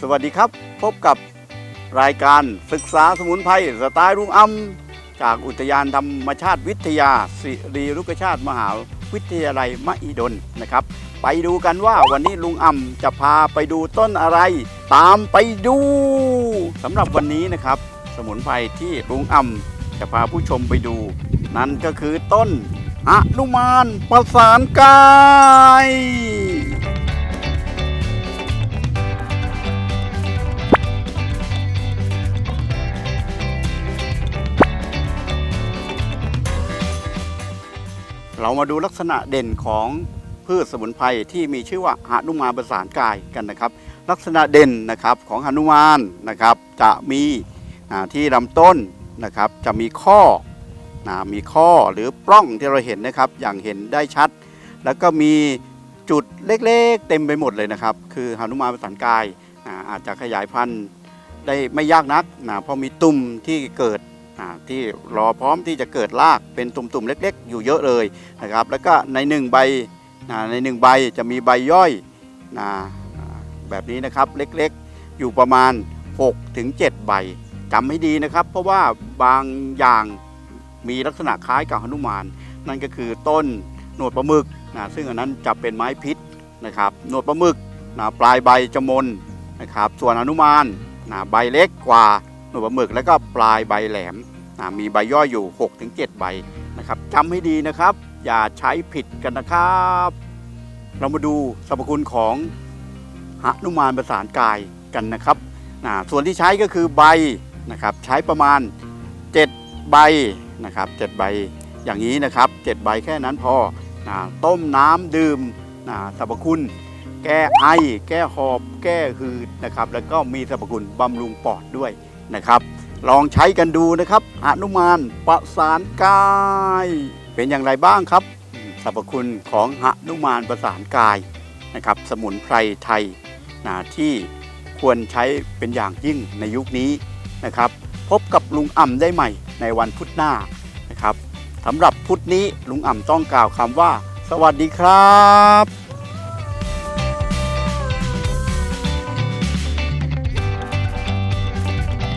สวัสดีครับ พบกับรายการศึกษาสมุนไพรสไตล์ลุงอำจากอุทยานธรรมชาติวิทยา สิริรุกชาติมหาวิทยาลัยมหิดลนะครับ ไปดูกันว่าวันนี้ลุงอำจะพาไปดูต้นอะไร ตามไปดูสำหรับวันนี้นะครับ สมุนไพรที่ลุงอำจะพาผู้ชมไปดู นั่นก็คือต้นอนุมานประสานกาย เรามาดูลักษณะเด่นของพืชสมุนไพรที่มีชื่อว่าหนุมานประสานกายกันนะครับ ลักษณะเด่นนะครับของหนุมานนะครับ จะมีที่ลำต้นนะครับจะมีข้อนะมีข้อหรือปล้องที่เราเห็นนะครับ อย่างเห็นได้ชัด แล้วก็มีจุดเล็กๆ เต็มไปหมดเลยนะครับ คือหนุมานประสานกายอาจจะขยายพันธุ์ได้ไม่ยากนักนะเพราะมีตุ่มที่เกิด ที่รอพร้อมที่จะเกิดรากเป็นตุ่มๆเล็ก ๆ อยู่เยอะเลยนะครับ แล้วก็ในหนึ่งใบในหนึ่งใบจะมีใบย่อยนะแบบนี้นะครับเล็กๆ อยู่ประมาณ6ถึง7ใบจำให้ดีนะครับ เพราะว่าบางอย่างมีลักษณะคล้ายกับหนุมาน นั่นก็คือต้นหนวดปลาหมึกนะซึ่งอันนั้นจะเป็นไม้พิษนะครับหนวดปลาหมึกนะปลายใบจะมนนะครับ ส่วนหนุมานนะใบเล็กกว่าหนวดปลาหมึกแล้วก็ปลายใบแหลม มีใบย่อยอยู่ 6-7 ใบนะครับจำให้ดีนะครับ อย่าใช้ผิดกันนะครับ เรามาดูสรรพคุณของหนุมานประสานกายกันนะครับส่วนที่ใช้ก็คือใบนะครับ ใช้ประมาณ 7 ใบนะครับ 7 ใบอย่างนี้นะครับ 7 ใบแค่นั้นพออาต้มน้ำดื่มสรรพคุณ แก้ไอ แก้หอบ แก้หืดนะครับ แล้วก็มีสรรพคุณบำรุงปอดด้วยนะครับ ลองใช้กันดูนะครับอนุมานประสานกาย เป็นอย่างไรบ้างครับสรรพคุณของหนุมานประสานกายนะครับ สมุนไพรไทยนะที่ควรใช้เป็นอย่างยิ่งในยุคนี้นะครับ พบกับลุงอ่ำได้ใหม่ในวันพุธหน้านะครับสำหรับพุธนี้ลุงอ่ำต้องกล่าวคำว่า สวัสดีครับ